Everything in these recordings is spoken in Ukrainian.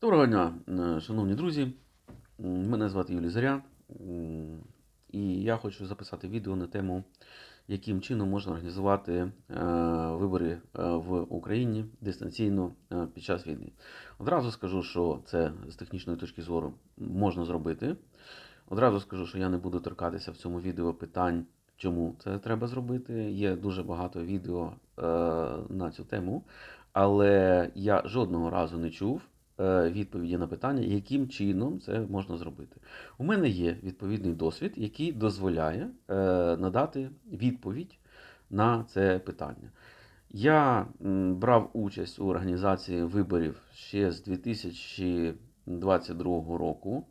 Доброго дня, е, шановні друзі. Мене звати Юлій Заря. І я хочу записати відео на тему, яким чином можна організувати е, вибори е, в Україні дистанційно під час війни. Одразу скажу, що це з технічної точки зору можна зробити. Одразу скажу, що я не буду торкатися в цьому відео питань, чому це треба зробити. Є дуже багато відео на цю тему, але я жодного разу не чув відповіді на питання, яким чином це можна зробити. У мене є відповідний досвід, який дозволяє е, надати відповідь на це питання. Я брав участь у організації виборів ще з 2022 року.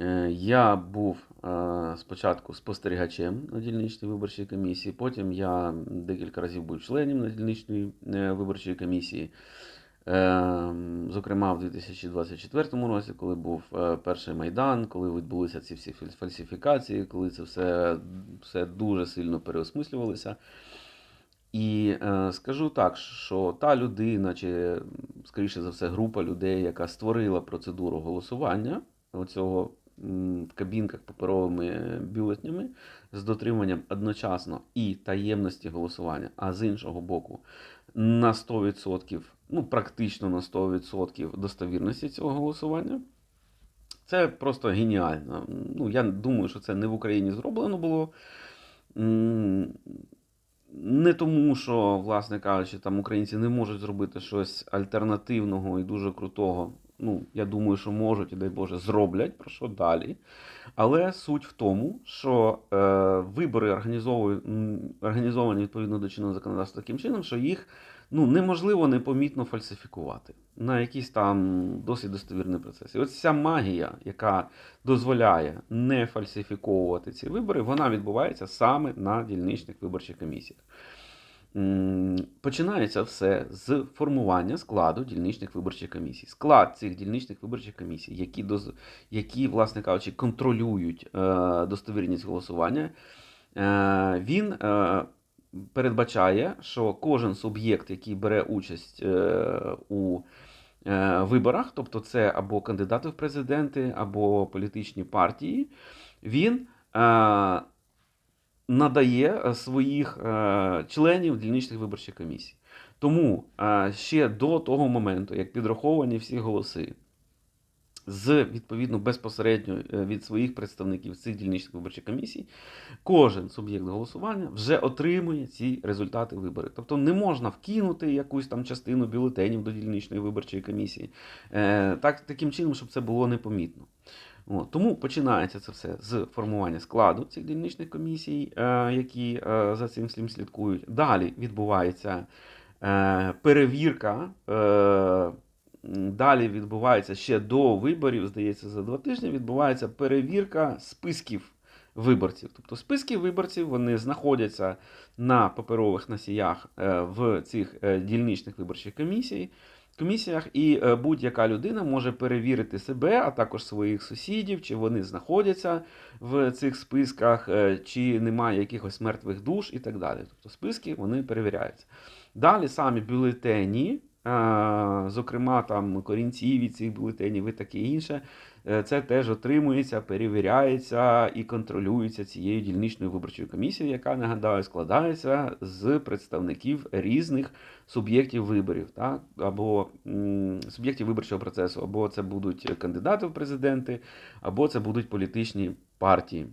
Е, Я був е, спочатку спостерігачем на дільничній виборчій комісії, потім я декілька разів був членом на дільничної е, виборчої комісії. Е, Зокрема, в 2024 році, коли був е, перший майдан, коли відбулися ці всі фальс- фальсифікації, коли це все, все дуже сильно переосмислювалося. І е, скажу так, що та людина, чи скоріше за все, група людей, яка створила процедуру голосування оцього в кабінках паперовими бюлетнями з дотриманням одночасно і таємності голосування, а з іншого боку, на 100%, ну практично на 100% достовірності цього голосування. Це просто геніально. Ну, я думаю, що це не в Україні зроблено було. Не тому, що, власне кажучи, там українці не можуть зробити щось альтернативного і дуже крутого. Ну, я думаю, що можуть, і дай Боже, зроблять, про що далі. Але суть в тому, що е, вибори організовані відповідно до чинного законодавства таким чином, що їх ну, неможливо непомітно фальсифікувати на якийсь там досить достовірний процес. І ось ця магія, яка дозволяє не фальсифіковувати ці вибори, вона відбувається саме на дільничних виборчих комісіях. Починається все з формування складу дільничних виборчих комісій. Склад цих дільничних виборчих комісій, які, які власне кажучи, контролюють е, достовірність голосування, е, він е, передбачає, що кожен суб'єкт, який бере участь у виборах, тобто це або кандидати в президенти, або політичні партії, він надає е, своїх е, членів дільничних виборчих комісій. Тому е, ще до того моменту, як підраховані всі голоси, з відповідно безпосередньо від своїх представників цих дільничних виборчих комісій, кожен суб'єкт голосування вже отримує ці результати виборів. Тобто не можна вкинути якусь там частину бюлетенів до дільничної виборчої комісії, так, таким чином, щоб це було непомітно. От, тому починається це все з формування складу цих дільничних комісій, е, які е, за цим всім слідкують. Далі відбувається е, перевірка. Далі відбувається ще до виборів, здається, за два тижні відбувається перевірка списків виборців. Тобто списки виборців вони знаходяться на паперових носіях в цих дільничних виборчих комісій, комісіях, і е, будь-яка людина може перевірити себе, а також своїх сусідів, чи вони знаходяться в цих списках, е, чи немає якихось мертвих душ і так далі. Тобто списки вони перевіряються. Далі самі бюлетені. Зокрема, там корінці від цих бюлетенів і таке інше, е, це теж отримується, перевіряється і контролюється цією дільничною виборчою комісією, яка нагадаю складається з представників різних суб'єктів виборів, так? або суб'єктів виборчого процесу, або це будуть кандидати в президенти, або це будуть політичні партії.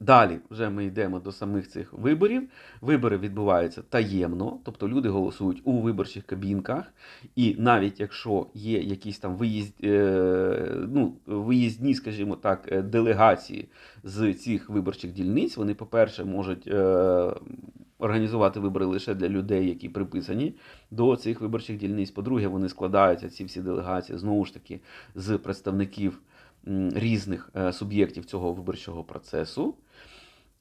Далі вже ми йдемо до самих цих виборів. Вибори відбуваються таємно, тобто люди голосують у виборчих кабінках, і навіть якщо є якісь там виїзд, е, ну, виїзні, скажімо так, е, делегації з цих виборчих дільниць, вони, по-перше, можуть е, організувати вибори лише для людей, які приписані до цих виборчих дільниць. По-друге, вони складаються ці всі делегації знову ж таки з представників різних суб'єктів цього виборчого процесу.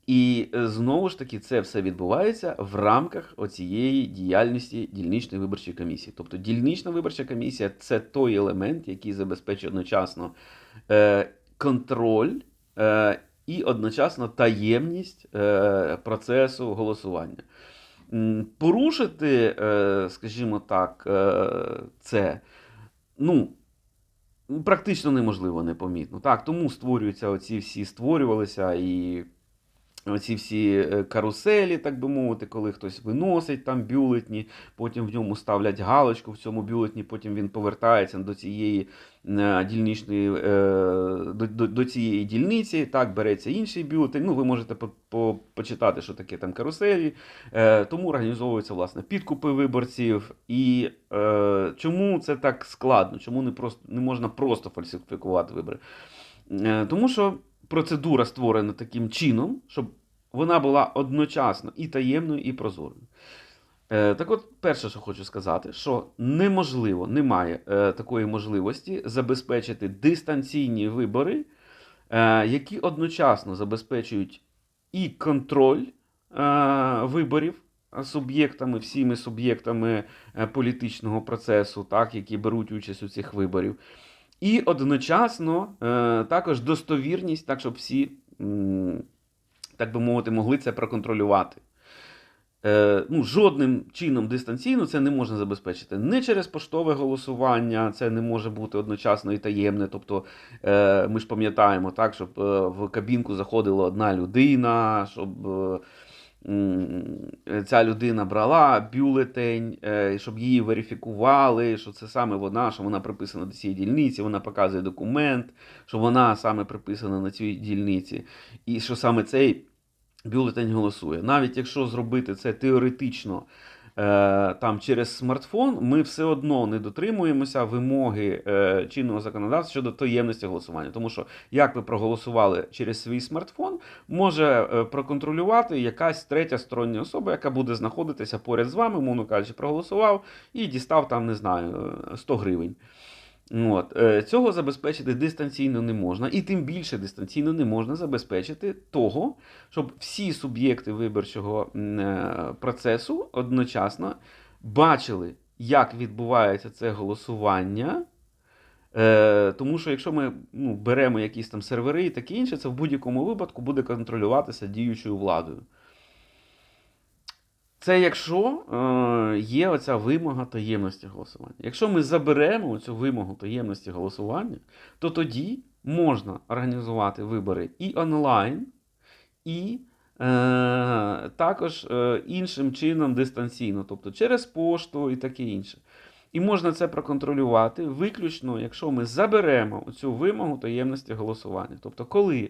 І е, знову ж таки це все відбувається в рамках оцієї діяльності дільничної виборчої комісії. Тобто дільнична виборча комісія це той елемент, який забезпечує одночасно е, контроль е, і одночасно таємність процесу голосування. Порушити, скажімо так, це ну, практично неможливо непомітно. Так, тому створюються оці всі створювалися і оці всі е, каруселі, так би мовити, коли хтось виносить там бюлетні, потім в ньому ставлять галочку в цьому бюлетні, потім він повертається до цієї е, дільничної е, до, до, до цієї дільниці. Так, береться інший бюлетень. Ну, ви можете по, по, почитати, що таке там каруселі. Тому організовуються власне підкупи виборців. І е, чому це так складно? Чому не просто не можна просто фальсифікувати вибори? Тому що процедура створена таким чином, щоб вона була одночасно і таємною, і прозорою. Е, так от, перше, що хочу сказати, що неможливо, немає е, такої можливості забезпечити дистанційні вибори, е, які одночасно забезпечують і контроль виборів суб'єктами, всіми суб'єктами політичного процесу, так, які беруть участь у цих виборів. І одночасно е, також достовірність, так щоб всі, так би мовити, могли це проконтролювати. Е, ну, жодним чином дистанційно це не можна забезпечити. Не через поштове голосування, це не може бути одночасно і таємне. Тобто е, ми ж пам'ятаємо, так, щоб в кабінку заходила одна людина, щоб. Ця людина брала бюлетень, е, щоб її верифікували, що це саме вона, що вона приписана до цієї дільниці, вона показує документ, що вона саме приписана на цій дільниці, і що саме цей бюлетень голосує. Навіть якщо зробити це теоретично там через смартфон, ми все одно не дотримуємося вимоги е, чинного законодавства щодо таємності голосування. Тому що як ви проголосували через свій смартфон, може е, проконтролювати якась третя стороння особа, яка буде знаходитися поряд з вами, мовно кажучи, проголосував і дістав там, не знаю, е, 100 гривень. От. е, Цього забезпечити дистанційно не можна, і тим більше дистанційно не можна забезпечити того, щоб всі суб'єкти виборчого е, процесу одночасно бачили, як відбувається це голосування. Е, Тому що якщо ми ну, беремо якісь там сервери і таке інше, це в будь-якому випадку буде контролюватися діючою владою. Це якщо е, є оця вимога таємності голосування. Якщо ми заберемо цю вимогу таємності голосування, то тоді можна організувати вибори і онлайн, і е, також е, іншим чином дистанційно, тобто через пошту і таке інше. І можна це проконтролювати виключно, якщо ми заберемо цю вимогу таємності голосування. Тобто, коли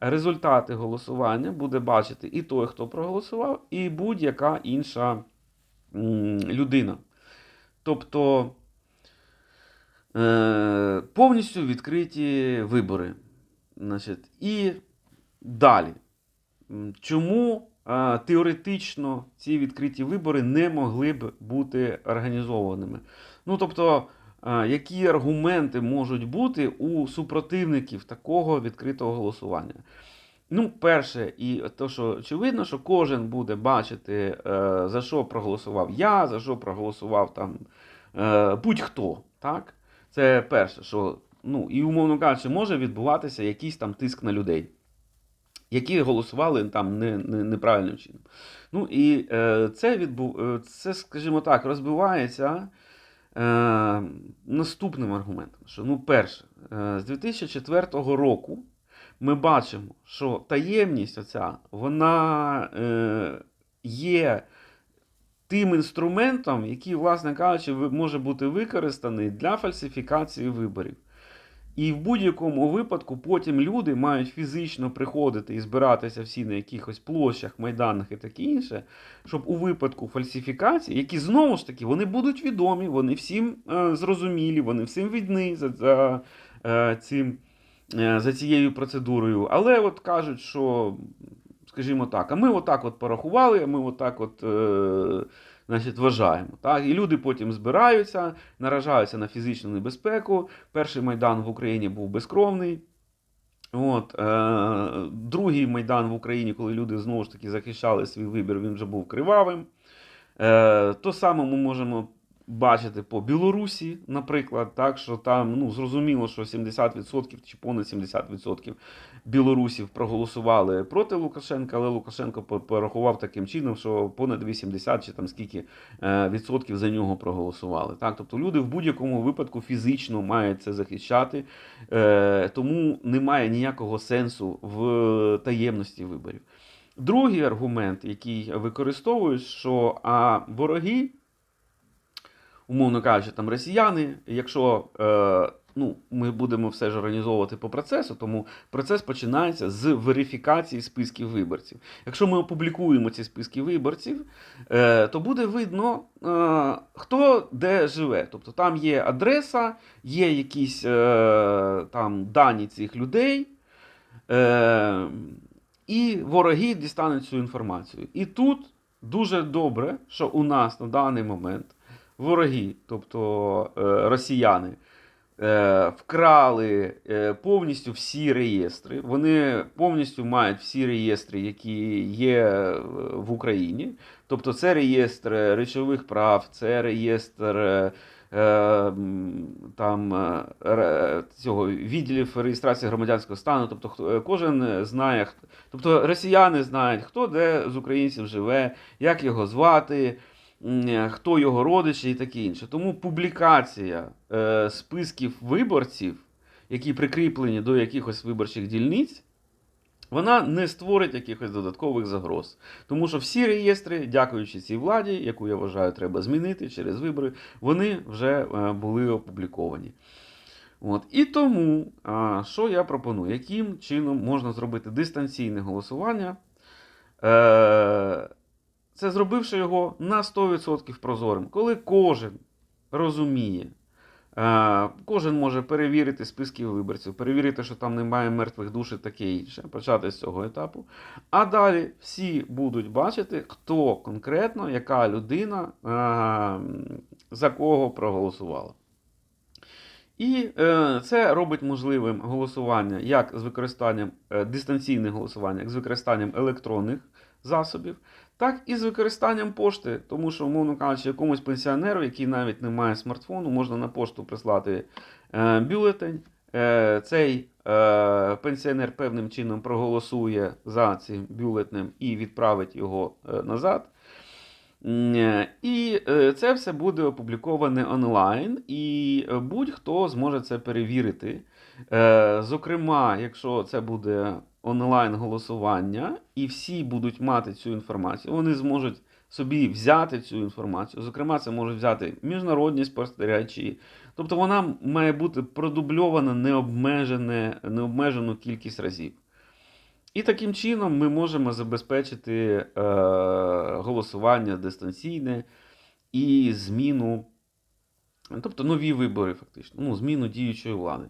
результати голосування буде бачити і той, хто проголосував, і будь-яка інша людина. Тобто е, повністю відкриті вибори. Значить, І далі. Чому е, теоретично ці відкриті вибори не могли б бути організованими? Ну, тобто, які аргументи можуть бути у супротивників такого відкритого голосування? Ну, перше, і то, що очевидно, що кожен буде бачити, е, за що проголосував я, за що проголосував там е, будь-хто. Так? Це перше, що, ну, і умовно кажучи, може відбуватися якийсь там тиск на людей, які голосували там не, не, неправильним чином. Ну і е, це відбув, е, це, скажімо так, розбивається е, наступним аргументом. Що, ну, перше, е, з 2004 року ми бачимо, що таємність оця, вона е, є тим інструментом, який, власне кажучи, може бути використаний для фальсифікації виборів. І в будь-якому випадку потім люди мають фізично приходити і збиратися всі на якихось площах, майданах і таке інше, щоб у випадку фальсифікації, які знову ж таки вони будуть відомі, вони всім е, зрозумілі, вони всім відні за, за е, цим е, за цією процедурою. Але от кажуть, що, скажімо так, а ми отак от порахували, а ми отак от. Е, Значить, вважаємо. Так? І люди потім збираються, наражаються на фізичну небезпеку. Перший майдан в Україні був безкровний. От, е, Другий майдан в Україні, коли люди знову ж таки захищали свій вибір, він вже був кривавим. Е, То саме ми можемо бачити по Білорусі, наприклад, так що там ну зрозуміло, що 70% чи понад 70% білорусів проголосували проти Лукашенка, але Лукашенко порахував таким чином, що понад 80 чи там скільки е, відсотків за нього проголосували. Так, тобто люди в будь-якому випадку фізично мають це захищати, е, тому немає ніякого сенсу в таємності виборів. Другий аргумент, який використовують, що а вороги, умовно кажучи, там росіяни, якщо е, ну, ми будемо все ж організовувати по процесу, тому процес починається з верифікації списків виборців. Якщо ми опублікуємо ці списки виборців, е, то буде видно, е, хто де живе. Тобто там є адреса, є якісь е, там дані цих людей. Е, і вороги дістануть цю інформацію. І тут дуже добре, що у нас на даний момент вороги, тобто е, росіяни, е, вкрали е, повністю всі реєстри. Вони повністю мають всі реєстри, які є в Україні. Тобто, це реєстр речових прав, це реєстр. Там цього відділів реєстрації громадянського стану, тобто хто- кожен знає, тобто росіяни знають, хто де з українців живе, як його звати, хто його родичі і таке інше. Тому публікація е, списків виборців, які прикріплені до якихось виборчих дільниць, вона не створить якихось додаткових загроз. Тому що всі реєстри, дякуючи цій владі, яку я вважаю, треба змінити через вибори, вони вже е, були опубліковані. От. І тому, а, що я пропоную, яким чином можна зробити дистанційне голосування, е, це зробивши його на 100% прозорим, коли кожен розуміє, е, кожен може перевірити списки виборців, перевірити, що там немає мертвих душ і таке інше, почати з цього етапу. А далі всі будуть бачити, хто конкретно, яка людина е, за кого проголосувала. І е, це робить можливим голосування як з використанням дистанційне голосування, як з використанням електронних засобів, так і з використанням пошти. Тому що, умовно кажучи, якомусь пенсіонеру, який навіть не має смартфону, можна на пошту прислати е, бюлетень. Е, цей е, пенсіонер певним чином проголосує за цим бюлетнем і відправить його е, назад. Е, І е, це все буде опубліковане онлайн, і будь-хто зможе це перевірити. Е, Зокрема, якщо це буде онлайн голосування, і всі будуть мати цю інформацію, вони зможуть собі взяти цю інформацію. Зокрема, це можуть взяти міжнародні спостерігачі. Тобто вона має бути продубльована необмежене, необмежену кількість разів. І таким чином ми можемо забезпечити е, голосування дистанційне і зміну, тобто нові вибори, фактично, ну, зміну діючої влади.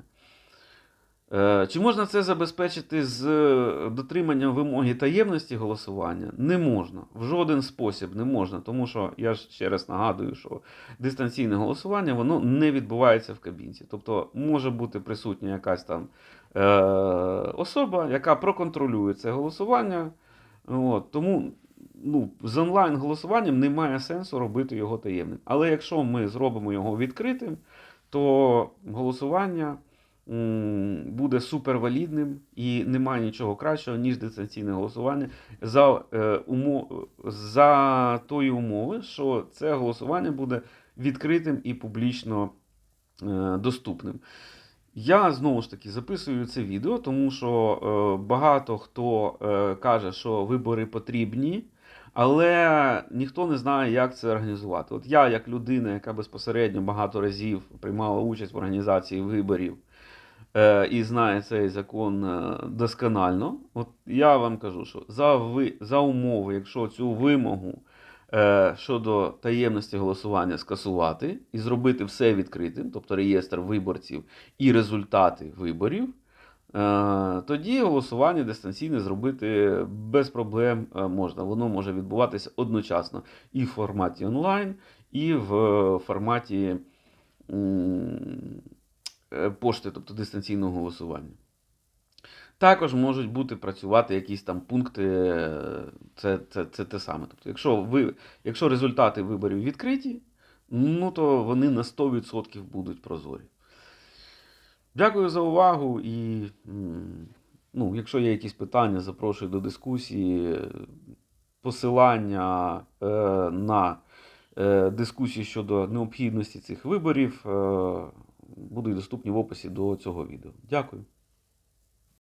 Е, Чи можна це забезпечити з е, дотриманням вимоги таємності голосування? Не можна. В жоден спосіб не можна, тому що я ж ще раз нагадую, що дистанційне голосування воно не відбувається в кабінці. Тобто може бути присутня якась там е, особа, яка проконтролює це голосування. От, тому ну, з онлайн голосуванням немає сенсу робити його таємним. Але якщо ми зробимо його відкритим, то голосування буде супервалідним і немає нічого кращого, ніж дистанційне голосування за, е, умов, за тої умови, що це голосування буде відкритим і публічно е, доступним. Я знову ж таки записую це відео, тому що е, багато хто е, каже, що вибори потрібні, але ніхто не знає, як це організувати. От я, як людина, яка безпосередньо багато разів приймала участь в організації виборів і знає цей закон е, досконально, от я вам кажу, що за, ви, за умови, якщо цю вимогу е, щодо таємності голосування скасувати і зробити все відкритим, тобто реєстр виборців і результати виборів, е, тоді голосування дистанційне зробити без проблем е, можна. Воно може відбуватися одночасно і в форматі онлайн, і в е, форматі е, пошти, тобто дистанційного голосування. Також можуть бути працювати якісь там пункти, е, це, це, це те саме. Тобто, якщо, ви, якщо результати виборів відкриті, ну то вони на 100% будуть прозорі. Дякую за увагу і ну, якщо є якісь питання, запрошую до дискусії. Посилання е, на е, дискусії щодо необхідності цих виборів е, будуть доступні в описі до цього відео. Дякую.